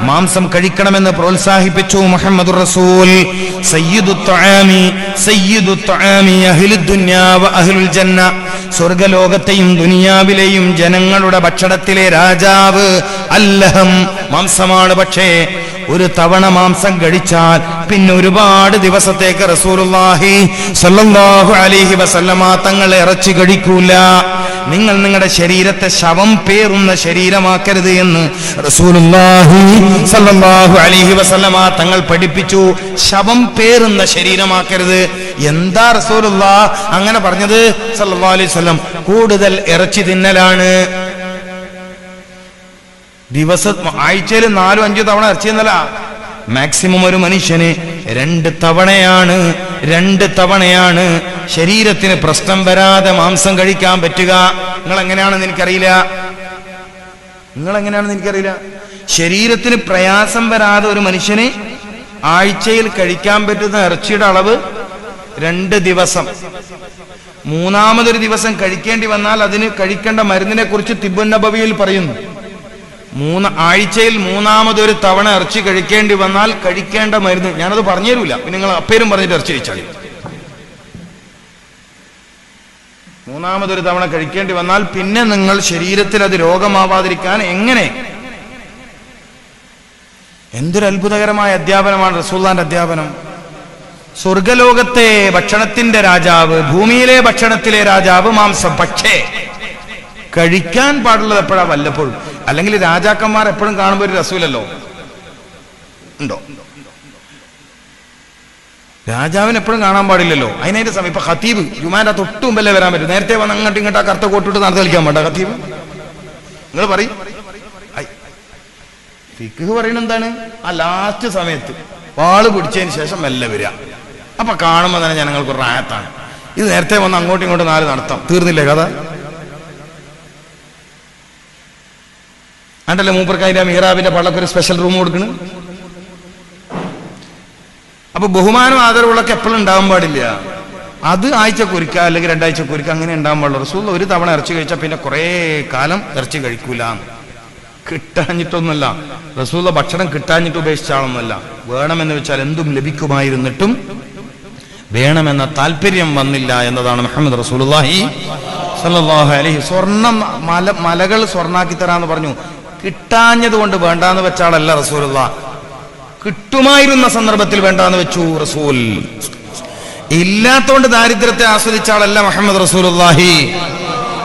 മാംസം കഴിക്കണമെന്ന് പ്രോത്സാഹിപ്പിച്ചു മുഹമ്മദ് റസൂൽ. സ്വർഗലോകത്തെയും ദുനിയാവിലെയും ജനങ്ങളുടെ ഭക്ഷണത്തിലെ രാജാവ് അല്ലഹം. മാംസമാണ് പക്ഷേ ഒരു തവണ മാംസം കഴിച്ചാൽ പിന്നെ ഒരുപാട് ദിവസത്തേക്ക് റസൂലുള്ളാഹി സല്ലല്ലാഹു അലൈഹി വസല്ലമ തങ്ങൾ ഇറച്ചി കഴിക്കൂല. നിങ്ങൾ നിങ്ങളുടെ ശരീരത്തെ ശവം പേറുന്ന ശരീരമാക്കരുത് എന്ന് അലൈഹി വസല്ലമ തങ്ങൾ പഠിപ്പിച്ചു. ശവം പേറുന്ന ശരീരമാക്കരുത്. എന്താ റസൂലുള്ള അങ്ങനെ പറഞ്ഞത്? സല്ലല്ലാഹു അലൈഹി വസല്ലം. കൂടുതൽ ഇറച്ചി തിന്നലാണ്. ദിവസം ആഴ്ചയിൽ നാലും അഞ്ചു തവണ ഇറച്ചി തിന്നലാ. മാക്സിമം ഒരു മനുഷ്യന് രണ്ട് തവണയാണ് രണ്ട് തവണയാണ് ശരീരത്തിന് പ്രശ്നം വരാതെ മാംസം കഴിക്കാൻ പറ്റുക. നിങ്ങൾ എങ്ങനെയാണെന്ന് എനിക്കറിയില്ല. നിങ്ങൾ എങ്ങനെയാണെന്ന് എനിക്കറിയില്ല. ശരീരത്തിന് പ്രയാസം വരാതെ ഒരു മനുഷ്യന് ആഴ്ചയിൽ കഴിക്കാൻ പറ്റുന്ന ഇറച്ചിയുടെ അളവ് രണ്ട് ദിവസം. മൂന്നാമതൊരു ദിവസം കഴിക്കേണ്ടി വന്നാൽ അതിന് കഴിക്കേണ്ട മരുന്നിനെ കുറിച്ച് തിബുന്നബവിയിൽ പറയുന്നു. മൂന്ന് ആഴ്ചയിൽ മൂന്നാമതൊരു തവണ ഇറച്ചി കഴിക്കേണ്ടി വന്നാൽ കഴിക്കേണ്ട മരുന്ന്. ഞാനത് പറഞ്ഞു തരൂല പിന്നെ നിങ്ങൾ അപ്പേരും പറഞ്ഞിട്ട് ഇറച്ചി കഴിച്ചാൽ മൂന്നാമതൊരു തവണ കഴിക്കേണ്ടി വന്നാൽ പിന്നെ നിങ്ങൾ ശരീരത്തിൽ അത് രോഗമാവാതിരിക്കാൻ എങ്ങനെ? എന്തൊരു അത്ഭുതകരമായ അധ്യാപനമാണ് റസൂല്ലാന്റെ അധ്യാപനം. സ്വർഗലോകത്തെ ഭക്ഷണത്തിന്റെ രാജാവ് ഭൂമിയിലെ ഭക്ഷണത്തിലെ രാജാവ് മാംസം. പക്ഷേ കഴിക്കാൻ പാടുള്ളത് എപ്പോഴാ? വല്ലപ്പോഴും. അല്ലെങ്കിൽ രാജാക്കന്മാർ എപ്പോഴും കാണുമ്പോൾ ഒരു രസമില്ലല്ലോ? ഉണ്ടോ? രാജാവിന് എപ്പോഴും കാണാൻ പാടില്ലല്ലോ? അതിനതിന്റെ സമയം. ഇപ്പൊ ഖത്തീബ് ജുമാന്റെ തൊട്ട് മുമ്പല്ലേ വരാൻ പറ്റും. നേരത്തെ വന്ന് അങ്ങോട്ട് ഇങ്ങോട്ട് ആ കറുത്ത കോട്ടിട്ട് നടത്തി കളിക്കാൻ വേണ്ട ഖത്തീബ്. നിങ്ങൾ പറയും. ഫിക്ക് പറയുന്നത് എന്താണ്? ആ ലാസ്റ്റ് സമയത്ത് വാൾ പിടിച്ചതിന് ശേഷം മെല്ലെ വരിക അപ്പൊ കാണുമ്പോൾ തന്നെ ജനങ്ങൾക്ക് ഒരു റായത്താണ് ഇത് നേരത്തെ വന്ന് അങ്ങോട്ടും ഇങ്ങോട്ടും നാല് നടത്താം. തീർന്നില്ലേ കഥ? അണ്ടല്ലേ മൂപ്പർക്ക് അതിന്റെ മിഹ്റാബിന്റെ പള്ളക്ക് ഒരു സ്പെഷ്യൽ റൂം കൊടുക്കണം? അപ്പൊ ബഹുമാനം ആദരവുകളൊക്കെ എപ്പോഴും ഉണ്ടാവാൻ പാടില്ല. അത് ആഴ്ചക്ക് ഒരിക്കുക അല്ലെങ്കിൽ രണ്ടാഴ്ചക്ക് ഒരിക്കുക അങ്ങനെ ഉണ്ടാവാൻ പാടുള്ളൂ റസൂൽ ഒരു തവണ ഇറച്ചി കഴിച്ചാൽ പിന്നെ കുറേ കാലം ഇറച്ചി കഴിക്കൂല. കിട്ടാഞ്ഞിട്ടൊന്നുമല്ല. റസൂല ഭക്ഷണം കിട്ടാഞ്ഞിട്ട് ഉപേക്ഷിച്ച ആളൊന്നുമല്ല. വേണമെന്ന് വെച്ചാൽ എന്തും ലഭിക്കുമായിരുന്നിട്ടും വേണമെന്ന താല്പര്യം വന്നില്ല എന്നതാണ് മുഹമ്മദ് റസൂലുള്ളാഹി അലൈഹി സ്വർണം മല മലകൾ സ്വർണാക്കി തരാന്ന് പറഞ്ഞു. കിട്ടാഞ്ഞത് കൊണ്ട് വേണ്ടാന്ന് വെച്ച ആളല്ല റസൂലുള്ള. കിട്ടുമായിരുന്ന സന്ദർഭത്തിൽ വേണ്ടാന്ന് വെച്ചു റസൂൽ. ഇല്ലാത്തോണ്ട് ദാരിദ്ര്യത്തെ ആസ്വദിച്ച ആളല്ല മുഹമ്മദ് റസൂലുള്ളാഹി.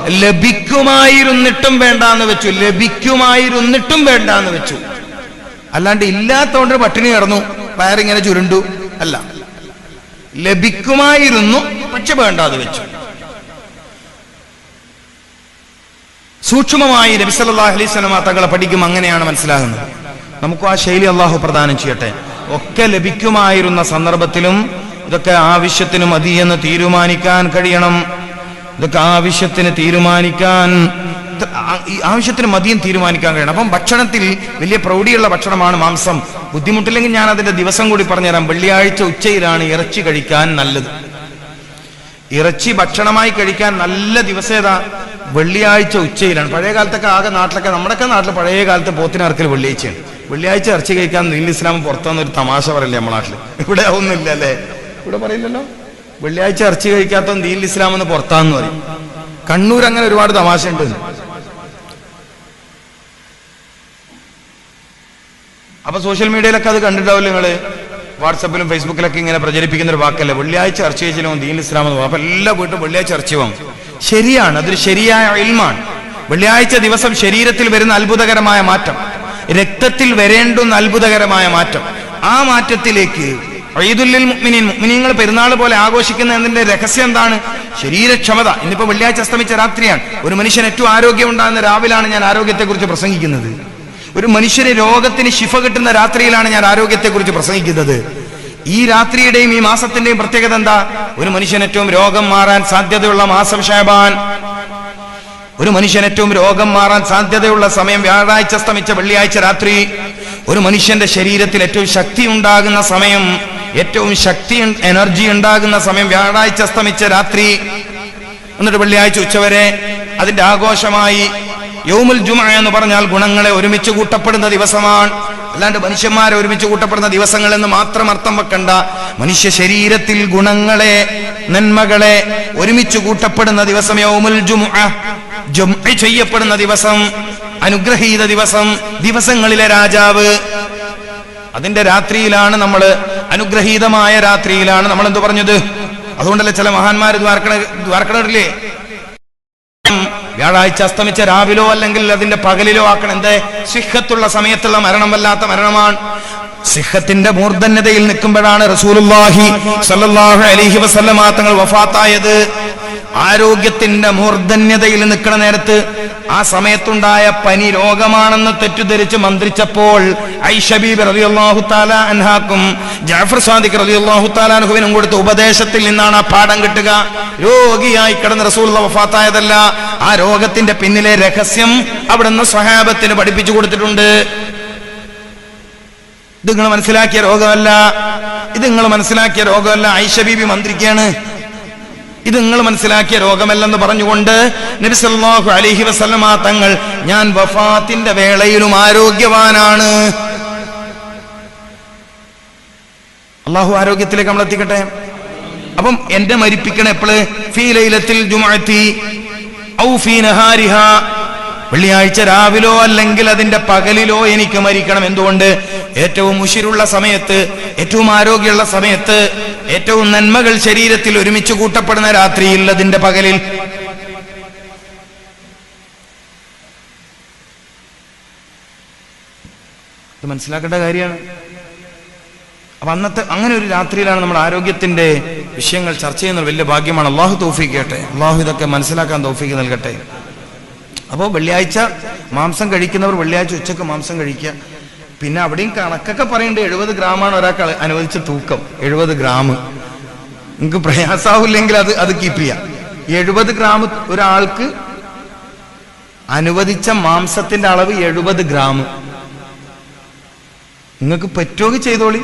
ലഭിക്കുമായിരുന്നിട്ടും വേണ്ടാന്ന് വെച്ചു. ലഭിക്കുമായിരുന്നിട്ടും വേണ്ടാന്ന് വെച്ചു. അല്ലാണ്ട് ഇല്ലാത്തോണ്ട് പട്ടിണി കിടന്നു. വയറിങ്ങനെ ചുരുണ്ടു. അല്ല. ലഭിക്കുമായിരുന്നു പക്ഷെ വേണ്ടാന്ന് വെച്ചു. സൂക്ഷ്മമായി നബി സല്ലല്ലാഹു അലൈഹി വസല്ലമ തങ്ങളെ പഠിക്കും അങ്ങനെയാണ് മനസ്സിലാകുന്നത്. നമുക്ക് ആ ശൈലി അള്ളാഹു പ്രദാനം ചെയ്യട്ടെ. ഒക്കെ ലഭിക്കുമായിരുന്ന സന്ദർഭത്തിലും ഇതൊക്കെ ആവശ്യത്തിന് മതിയെന്ന് തീരുമാനിക്കാൻ കഴിയണം. ഇതൊക്കെ ആവശ്യത്തിന് തീരുമാനിക്കാൻ ആവശ്യത്തിന് മതിയും തീരുമാനിക്കാൻ കഴിയണം. അപ്പം ഭക്ഷണത്തിൽ വലിയ പ്രൗഢിയുള്ള ഭക്ഷണമാണ് മാംസം. ബുദ്ധിമുട്ടില്ലെങ്കിൽ ഞാൻ അതിന്റെ ദിവസം കൂടി പറഞ്ഞുതരാം. വെള്ളിയാഴ്ച ഉച്ചയിലാണ് ഇറച്ചി കഴിക്കാൻ നല്ലത്. ഇറച്ചി ഭക്ഷണമായി കഴിക്കാൻ നല്ല ദിവസം ഏതാ വെള്ളിയാഴ്ച ഉച്ചയിലാണ്. പഴയ കാലത്തൊക്കെ ആകെ നാട്ടിലൊക്കെ നമ്മുടെയൊക്കെ നാട്ടിൽ പഴയ കാലത്ത് പോത്തിനിറക്കൽ വെള്ളിയാഴ്ചയാണ്. വെള്ളിയാഴ്ച ഇറച്ചി കഴിക്കാൻ നീൽ ഇസ്ലാം പുറത്തുനിന്നൊരു തമാശ പറയില്ലേ നമ്മുടെ നാട്ടിൽ ഇവിടെ ഒന്നുമില്ല അല്ലേ? ഇവിടെ പറയില്ലല്ലോ. വെള്ളിയാഴ്ച ഇറച്ചി കഴിക്കാത്ത നീൽ ഇസ്ലാം എന്ന് പുറത്താന്ന് പറയും. കണ്ണൂർ അങ്ങനെ ഒരുപാട് തമാശ ഉണ്ട് അപ്പൊ സോഷ്യൽ മീഡിയയിലൊക്കെ അത് കണ്ടിട്ടാവില്ല നിങ്ങൾ? വാട്സപ്പിലും ഫേസ്ബുക്കിലൊക്കെ ഇങ്ങനെ പ്രചരിപ്പിക്കുന്ന ഒരു വാക്കല്ലേ? വെള്ളിയാഴ്ച ചർച്ച കഴിച്ചാലും ദീൻ ഇസ്ലാം എന്ന് അപ്പൊ എല്ലാ വീട്ടും വെള്ളിയാഴ്ച ചർച്ച വാങ്ങും. ശരിയാണ് അതൊരു ശരിയായ ഇൽമാണ്. വെള്ളിയാഴ്ച ദിവസം ശരീരത്തിൽ വരുന്ന അത്ഭുതകരമായ മാറ്റം രക്തത്തിൽ വരേണ്ടുന്ന അത്ഭുതകരമായ മാറ്റം. ആ മാറ്റത്തിലേക്ക് ഈദുല്ലിൽ മുഅ്മിനീൻ മുഗ്മിനിങ്ങൾ പെരുന്നാൾ പോലെ ആഘോഷിക്കുന്നതിന്റെ രഹസ്യം എന്താണ്? ശരീരക്ഷമത. ഇന്നിപ്പോ വെള്ളിയാഴ്ച അസ്തമിച്ച രാത്രിയാണ്. ഒരു മനുഷ്യൻ ഏറ്റവും ആരോഗ്യം ഉണ്ടാകുന്ന രാവിലാണ് ഞാൻ ആരോഗ്യത്തെക്കുറിച്ച് പ്രസംഗിക്കുന്നത്. ഒരു മനുഷ്യന് രോഗത്തിന് ശിഫ കിട്ടുന്ന രാത്രിയിലാണ് ഞാൻ ആരോഗ്യത്തെക്കുറിച്ച് പ്രസംഗിക്കുന്നത്. ഈ രാത്രിയുടെയും ഈ മാസത്തിന്റെയും പ്രത്യേകത എന്താ? ഒരു മനുഷ്യൻ ഏറ്റവും രോഗം മാറാൻ സാധ്യതയുള്ള മാസം ഷാബാൻ. ഒരു മനുഷ്യൻ ഏറ്റവും രോഗം മാറാൻ സാധ്യതയുള്ള സമയം വ്യാഴാഴ്ച സ്തമിച്ച വെള്ളിയാഴ്ച രാത്രി. ഒരു മനുഷ്യന്റെ ശരീരത്തിൽ ഏറ്റവും ശക്തി ഉണ്ടാകുന്ന സമയം ഏറ്റവും ശക്തി എനർജി ഉണ്ടാകുന്ന സമയം വ്യാഴാഴ്ച അസ്തമിച്ച രാത്രി. എന്നിട്ട് വെള്ളിയാഴ്ച ഉച്ചവരെ അതിന്റെ ആഘോഷമായി യൗമുൽ ജുമ എന്ന് പറഞ്ഞാൽ ഗുണങ്ങളെ ഒരുമിച്ച് കൂട്ടപ്പെടുന്ന ദിവസമാണ്. അല്ലാണ്ട് മനുഷ്യന്മാരെ ഒരുമിച്ച് കൂട്ടപ്പെടുന്ന ദിവസങ്ങൾ എന്ന് മാത്രം അർത്ഥം വെക്കണ്ട. മനുഷ്യ ശരീരത്തിൽ ഗുണങ്ങളെ നന്മകളെ ഒരുമിച്ച് കൂട്ടപ്പെടുന്ന ദിവസം യൗമുൽ ചെയ്യപ്പെടുന്ന ദിവസം അനുഗ്രഹീത ദിവസം ദിവസങ്ങളിലെ രാജാവ്. അതിന്റെ രാത്രിയിലാണ് നമ്മൾ അനുഗ്രഹീതമായ രാത്രിയിലാണ് നമ്മൾ എന്ത് പറഞ്ഞത്? അതുകൊണ്ടല്ലേ ചില മഹാന്മാർ ദ്വാരക്കണ ദ്വാരക്കണില്ലേ വ്യാഴാഴ്ച അസ്തമിച്ച രാവിലോ അല്ലെങ്കിൽ അതിന്റെ പകലിലോ ആക്കണം. എന്തേ? സിഹത്തുള്ള സമയത്തുള്ള മരണം വല്ലാത്ത മരണമാണ്. സിഹത്തിന്റെ മൂർധന്യതയിൽ നിൽക്കുമ്പോഴാണ് റസൂലുള്ളാഹി സല്ലല്ലാഹു അലൈഹി വസല്ലമ തങ്ങൾ വഫാത്തായത്. ആരോഗ്യത്തിന്റെ മൂർധന്യതയിൽ നിൽക്കുന്ന നേരത്ത് ആ സമയത്തുണ്ടായ പനി രോഗമാണെന്ന് തെറ്റിദ്ധരിച്ച് മന്ത്രിച്ചപ്പോൾ ഐഷബീബ് അൻഹാക്കും ജാഫർ സാദിഖ് അൻഹുവിനും കൊടുത്ത ഉപദേശത്തിൽ നിന്നാണ് ആ പാഠം കിട്ടുക. രോഗിയായി കിടന്ന് റസൂൽ വഫാത്തായതല്ല ആ രോഗത്തിന്റെ പിന്നിലെ രഹസ്യം അവിടുന്ന് സ്വഹാബത്തിന് പഠിപ്പിച്ചു കൊടുത്തിട്ടുണ്ട്. ഇത് നിങ്ങൾ മനസ്സിലാക്കിയ രോഗമല്ല ഇത് നിങ്ങൾ മനസ്സിലാക്കിയ രോഗമല്ല ഐഷബീബി മന്ത്രിക്കാണ്. ഇത് നിങ്ങൾ മനസ്സിലാക്കിയ രോഗമല്ലെന്ന് പറഞ്ഞുകൊണ്ട് നബിസല്ലാഹു അലഹി വസല്ലമ തങ്ങൾ ഞാൻ വഫാത്തിന്റെ വേളയിലും ആരോഗ്യവാനാണ്. അള്ളാഹു ആരോഗ്യത്തിലേക്ക് നമ്മൾ എത്തിക്കട്ടെ? അപ്പം എന്റെ മരിപ്പിക്കണ എപ്പോൾ? ഔ ഫീ നഹാരിഹ. വെള്ളിയാഴ്ച രാവിലോ അല്ലെങ്കിൽ അതിന്റെ പകലിലോ എനിക്ക് മരിക്കണം. എന്തുകൊണ്ട്? ഏറ്റവും ഉശിരുള്ള സമയത്ത് ഏറ്റവും ആരോഗ്യമുള്ള സമയത്ത് ഏറ്റവും നന്മകൾ ശരീരത്തിൽ ഒരുമിച്ച് കൂട്ടപ്പെടുന്ന രാത്രിയിൽ അതിന്റെ പകലിൽ. മനസ്സിലാക്കേണ്ട കാര്യമാണ്. അപ്പൊ അന്നത്തെ അങ്ങനെ ഒരു രാത്രിയിലാണ് നമ്മൾ ആരോഗ്യത്തിന്റെ വിഷയങ്ങൾ ചർച്ച ചെയ്യുന്നത്. വലിയ ഭാഗ്യമാണ്. അള്ളാഹു തോഫിക്കട്ടെ കേട്ടെ അള്ളാഹു ഇതൊക്കെ മനസ്സിലാക്കാൻ തോഫിക്ക് നൽകട്ടെ. അപ്പോൾ വെള്ളിയാഴ്ച മാംസം കഴിക്കുന്നവർ വെള്ളിയാഴ്ച ഉച്ചയ്ക്ക് മാംസം കഴിക്കുക. പിന്നെ അവിടെയും കണക്കൊക്കെ പറയുന്നുണ്ട് എഴുപത് ഗ്രാമാണ് ഒരാൾക്ക് അനുവദിച്ച തൂക്കം. എഴുപത് ഗ്രാം. നിങ്ങൾക്ക് പ്രയാസാവില്ലെങ്കിൽ അത് അത് കീപ്പ് ചെയ്യാം. എഴുപത് ഗ്രാം ഒരാൾക്ക് അനുവദിച്ച മാംസത്തിന്റെ അളവ് എഴുപത് ഗ്രാം. നിങ്ങൾക്ക് പറ്റുമെങ്കിൽ ചെയ്തോളി.